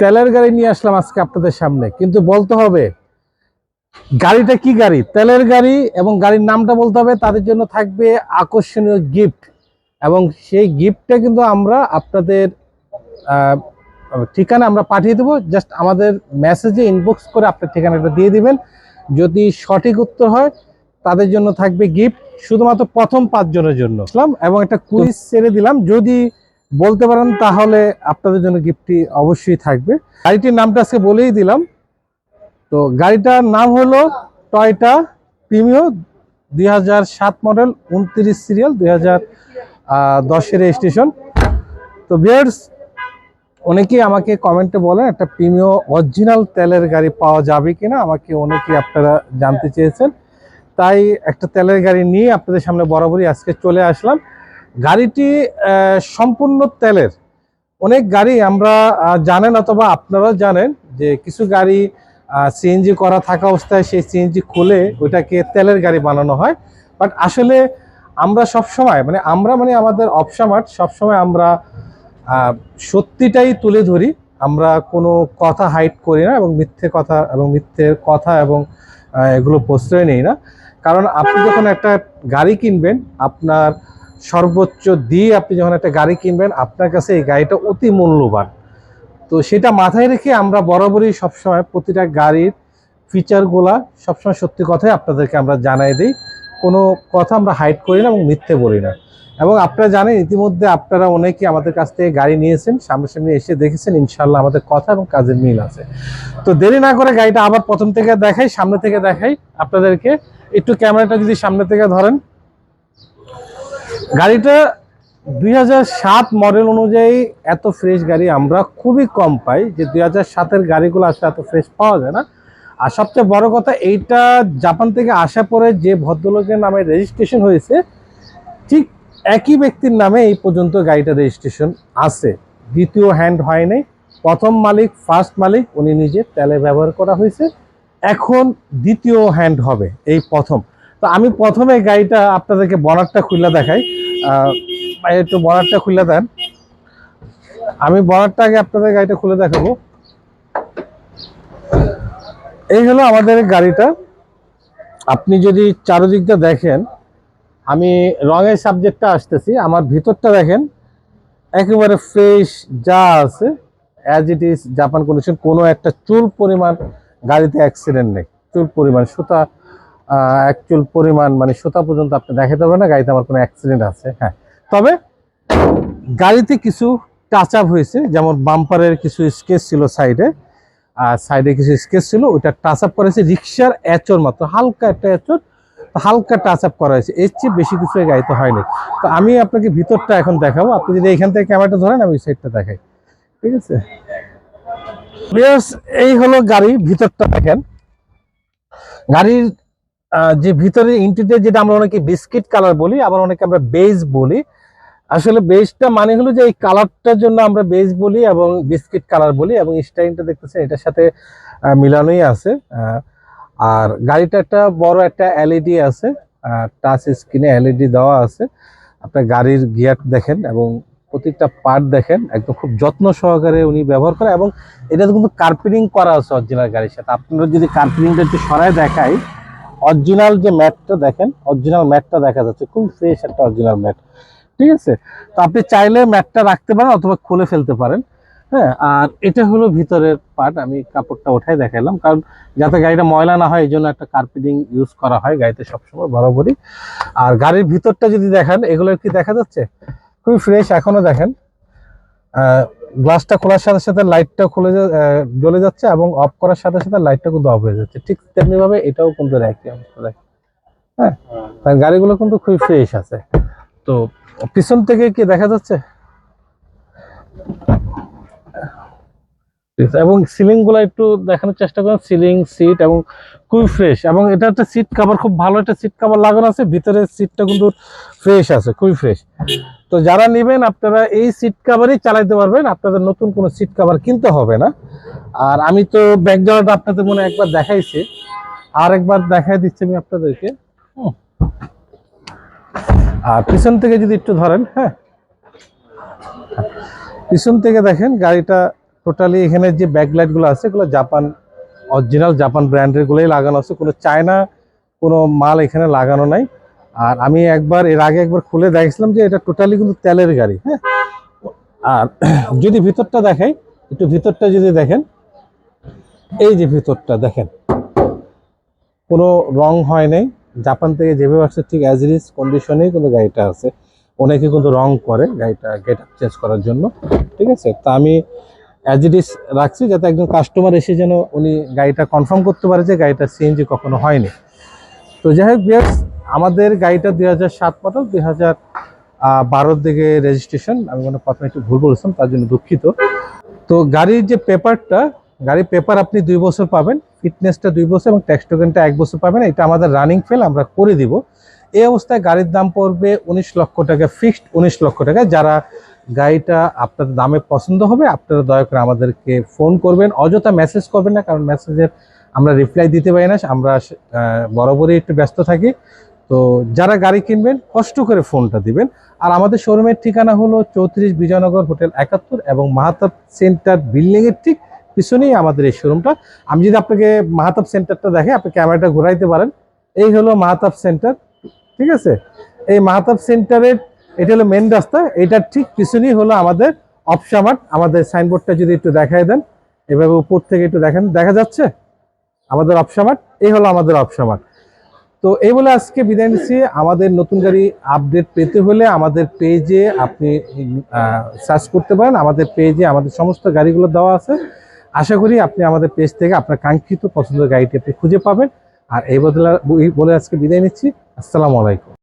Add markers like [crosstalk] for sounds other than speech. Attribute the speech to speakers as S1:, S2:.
S1: তেলের গাড়ি নিয়ে আসলাম আজকে আপনাদের সামনে, কিন্তু বলতে হবে, গাড়িটা কি গাড়ি? তেলের গাড়ি এবং গাড়ির নামটা বলতে হবে, তাদের জন্য থাকবে আকর্ষণীয় গিফট এবং সেই গিফটটা কিন্তু আমরা আপনাদের ঠিকানা আমরা পাঠিয়ে দেবো জাস্ট আমাদের মেসেজে ইনবক্স করে আপনার ঠিকানাটা দিয়ে দিবেন। যদি সঠিক উত্তর হয়, তাদের জন্য থাকবে গিফট শুধুমাত্র প্রথম পাঁচজনের জন্য। এবং একটা কুইজ ছেড়ে দিলাম, যদি বলতে পারেন তাহলে আপনাদের জন্য গিফটটি অবশ্যই থাকবে। গাড়িটির নামটা আজকে বলেই দিলাম। তো গাড়িটার নাম হলো টয়টা প্রিমিও দুই হাজার সাত মডেল, উনত্রিশ সিরিয়াল দুই হাজার দশের রেজিস্ট্রেশন। তো বিয়ার্স অনেকেই আমাকে কমেন্টে বলেন, একটা প্রিমিও অরিজিনাল তেলের গাড়ি পাওয়া যাবে কিনা? আমাকে অনেকেই আপনারা জানতে চেয়েছেন। তাই একটা তেলের গাড়ি নিয়ে আপনাদের সামনে বরাবরই আজকে চলে আসলাম। গাড়িটি সম্পূর্ণ তেলের। অনেক গাড়ি আমরা জানেন অথবা আপনারা জানেন যে কিছু গাড়ি সিএনজি করা থাকা অবস্থায় সেই সিএনজি খুলে ওইটাকে তেলের গাড়ি বানানো হয়। বাট আসলে আমরা সব সময় মানে আমরা মানে আমাদের অপসামার্ট সবসময় আমরা সত্যিটাই তুলে ধরি। আমরা কোনো কথা হাইট করি না এবং মিথ্যে কথা এবং মিথ্যে কথা এবং এগুলো প্রশ্রয় নেই না। কারণ আপনি যখন একটা গাড়ি কিনবেন, আপনার সর্বোচ্চ দিয়ে আপনি যখন একটা গাড়ি কিনবেন, আপনার কাছে এই গাড়িটা অতি মূল্যবান। তো সেটা মাথায় রেখে আমরা বরাবরই সবসময় প্রতিটা গাড়ির ফিচারগুলা সবসময় সত্যি কথাই আপনাদেরকে আমরা জানাই দিই। কোনো কথা আমরা হাইড করি না এবং মিথ্যে বলি না। এবং আপনারা জানেন, ইতিমধ্যে আপনারা অনেকেই আমাদের কাছ থেকে গাড়ি নিয়েছেন, সামনাসামনি এসে দেখেছেন ইনশাল্লাহ আমাদের কথা এবং কাজের মিল আছে। তো দেরি না করে গাড়িটা আবার প্রথম থেকে দেখাই, সামনে থেকে দেখাই। আপনাদেরকে একটু ক্যামেরাটা যদি সামনে থেকে ধরেন গাড়িটা দুই মডেল অনুযায়ী এত ফ্রেশ গাড়ি আমরা খুবই কম পাই, যে দুই হাজার সাতের গাড়িগুলো আসলে এত ফ্রেশ পাওয়া যায় না। আর সবচেয়ে বড় কথা, এইটা জাপান থেকে আসা পরে যে ভদ্রলোকের নামে রেজিস্ট্রেশন হয়েছে, ঠিক একই ব্যক্তির নামে এই পর্যন্ত গাড়িটা রেজিস্ট্রেশন আছে। দ্বিতীয় হ্যান্ড হয় নাই, প্রথম মালিক ফার্স্ট মালিক, উনি নিজে তেলে ব্যবহার করা হয়েছে। এখন দ্বিতীয় হ্যান্ড হবে, এই প্রথম। তো আমি প্রথমে গাড়িটা আপনাদেরকে বনারটা খুলে দেখাই। একটু বনারটা খুলে দেন। আমি বনারটা আগে আপনাদের গাড়িটা খুলে দেখাবো। এই হলো আমাদের গাড়িটা। আপনি যদি চারদিকটা দেখেন, আমি রঙের সাবজেক্টটা আসতেছি। আমার ভিতরটা দেখেন, একেবারে ফ্রেশ যা আছে as it is Japan condition কোনো একটা চুল পরিমাণ গাড়িতে অ্যাক্সিডেন্ট নেই। চুল পরিমাণ, সুতা চুল পরিমাণ মানে সুতা পর্যন্ত আপনি দেখাতে পারবেন না, গাড়িতে আমার কোনো অ্যাক্সিডেন্ট আছে হ্যাঁ। তবে গাড়িতে কিছু টাচ আপ হয়েছে, যেমন বাম্পারের কিছু স্কেচ ছিল সাইডে আর সাইডে কিছু স্কেচ ছিল, ওইটা টাচ আপ করা হয়েছে, রিক্সার এচর মাত্র, হালকা একটা এচর হালকা টাচ আপ করা হয়েছে, এর চেয়ে বেশি কিছু গাড়িতে হয়নি। তো আমি আপনাকে ভিতরটা এখন দেখাবো, আপনি যদি এখান থেকে ক্যামেরাটা ধরেন, আমি সাইডটা দেখাই, ঠিক আছে? এই হলো গাড়ি, ভিতরটা দেখেন। গাড়ির যে ভিতরে ইন্টেরিয়র যেটা আমরা অনেকে বিস্কিট কালার বলি, আবার অনেকে আমরা বেজ বলি। আসলে বেজটা মানে হলো যে এই কালারটার জন্য আমরা বেজ বলি এবং বিস্কিট কালার বলি এবং স্টাইলটা দেখতেছেন, এটার সাথে মিলানোই আছে। আর গাড়িটা একটা বড় একটা এলইডি আছে টাচ স্ক্রিনে এলইডি দেওয়া আছে। আপনার গাড়ির গিয়ার দেখেন এবং প্রত্যেকটা পার্ট দেখেন, একদম খুব যত্ন সহকারে উনি ব্যবহার করে এবং এটা কিন্তু কার্পেটিং করা আছে অরিজিনাল গাড়ির সাথে। আপনারা যদি কার্পেটিংটা একটু সরায় দেখাই অরিজিনাল যে ম্যাটটা দেখেন অরিজিনাল ম্যাটটা দেখা যাচ্ছে। খুব ফ্রেশ একটা অরিজিনাল ম্যাট। ঠিক আছে? তো আপনি চাইলে ম্যাটটা রাখতে পারেন অথবা খুলে ফেলতে পারেন। হ্যাঁ আর এটা হলো ভিতরের পার্ট আমি কাপড়টা ওঠাই দেখাইলাম, কারণ যাতে গাড়িটা ময়লা না হয়, এই জন্য একটা কার্পেটিং ইউজ করা হয় গাড়িতে সবসময় বরাবরই। আর গাড়ির ভিতরটা যদি দেখেন এগুলো কি দেখা যাচ্ছে? খুবই ফ্রেশ এখনও দেখেন। গ্লাসটা খোলার সাথে সাথে লাইটটা খুলে জ্বলে যাচ্ছে এবং অফ করার সাথে সাথে লাইটটা কিন্তু অফ হয়ে যাচ্ছে। ঠিক তেমনি ভাবে এটাও কিন্তু একই অবস্থা দেখেন হ্যাঁ? আর গাড়িগুলো কিন্তু খুবই ফ্রেশ আছে। তো পিছন থেকে কি দেখা যাচ্ছে? এবং সিলিংগুলো একটু দেখানোর চেষ্টা করেন। সিলিং, সিট এবং খুবই ফ্রেশ এবং এটা একটা সিট কাভার খুব ভালো একটা সিট কভার লাগানো আছে। ভিতরের সিটটা কিন্তু ফ্রেশ আছে, খুবই ফ্রেশ তো যারা নেবেন, আপনারা এই সিট কাভারই চালাইতে পারবেন। আপনাদের নতুন কোনো সিট কাভার কিনতে হবে না। আর আমি তো ব্যাক জায়গাটা আপনাদের মনে একবার দেখাইছি। আর একবার দেখাই দিচ্ছি আমি আপনাদেরকে। আর পিছন থেকে যদি একটু ধরেন হ্যাঁ। পিছন থেকে দেখেন, গাড়িটা টোটালি এখানে যে ব্যাকলাইটগুলো আছে, এগুলো জাপান অরিজিনাল জাপান ব্র্যান্ডের গুলোই লাগানো আছে। কোনো চায়না কোনো মাল এখানে লাগানো নাই। আর আমি একবার, এর আগে একবার খুলে দেখছিলাম যে এটা টোটালি কিন্তু তেলের গাড়ি হ্যাঁ? আর [clears throat] যদি ভিতরটা দেখাই, একটু ভিতরটা যদি দেখেন, এই যে ভিতরটা দেখেন, কোনো রং হয় নাই। জাপান থেকে যেভাবে আসছে, ঠিক অ্যাজ ইজ কন্ডিশনেই কিন্তু গাড়িটা আছে। অনেকে কিন্তু রং করে গাড়িটা গেট আপ চেঞ্জ করার জন্য, ঠিক আছে? তা আমি অ্যাজ ইট ইজ রাখছি যাতে একজন কাস্টমার এসে যেন উনি গাড়িটা কনফার্ম করতে পারে যে গাড়িটা সিএনজি কখনো হয়নি। তো যাই হোক আমাদের গাড়িটা দুই হাজার সাত মডেল দুই হাজার বারোর দিকে রেজিস্ট্রেশন আমি মনে প্রথমে একটু ভুল বলেছিলাম, তার জন্য দুঃখিত। তো গাড়ির যে পেপারটা গাড়ির পেপার আপনি দুই বছর পাবেন ফিটনেসটা দুই বছর এবং ট্যাক্স টোকেনটা এক বছর পাবেন, এটা আমাদের রানিং ফেল আমরা করে দিব। এই অবস্থায় গাড়ির দাম পড়বে উনিশ লক্ষ টাকা ফিক্সড উনিশ লক্ষ টাকা। যারা গাড়িটা আপনাদের দামে পছন্দ হবে, আপনারা দয়া করে আমাদেরকে ফোন করবেন, অযথা মেসেজ করবেন না, কারণ মেসেজের আমরা রিপ্লাই দিতে পারি না, আমরা বরাবরই একটু ব্যস্ত থাকি। তো যারা গাড়ি কিনবেন, কষ্ট করে ফোনটা দিবেন। আর আমাদের শোরুমের ঠিকানা হলো চৌত্রিশ বিজয়নগর হোটেল একাত্তর এবং মাহাতাব সেন্টার বিল্ডিং এর ঠিক পিছনেই আমাদের এই শোরুমটা আমি যদি আপনাকে মাহাতাব সেন্টারটা দেখে আপনি ক্যামেরাটা ঘোরাইতে পারেন। এই হলো মাহাতাব সেন্টার, ঠিক আছে? এই মাহাতাব সেন্টারের এটা হলো মেন রাস্তা। এটার ঠিক পিছনেই হলো আমাদের অপসামার্ট আমাদের সাইনবোর্ডটা যদি একটু দেখায় দেন, এভাবে উপর থেকে একটু দেখেন, দেখা যাচ্ছে? আমাদের অপসামার্ট এই হলো আমাদের অপসামার্ট তো এই বলে আজকে বিদায় নিচ্ছি। আমাদের নতুন গাড়ি আপডেট পেতে হলে আমাদের পেজে আপনি সার্চ করতে পারেন। আমাদের পেজে আমাদের সমস্ত গাড়িগুলো দেওয়া আছে। আশা করি আপনি আমাদের পেজ থেকে আপনার কাঙ্ক্ষিত পছন্দের গাড়িটি আপনি খুঁজে পাবেন। আর এই বদলা বলে আজকে বিদায় নিচ্ছি। আসসালামু আলাইকুম।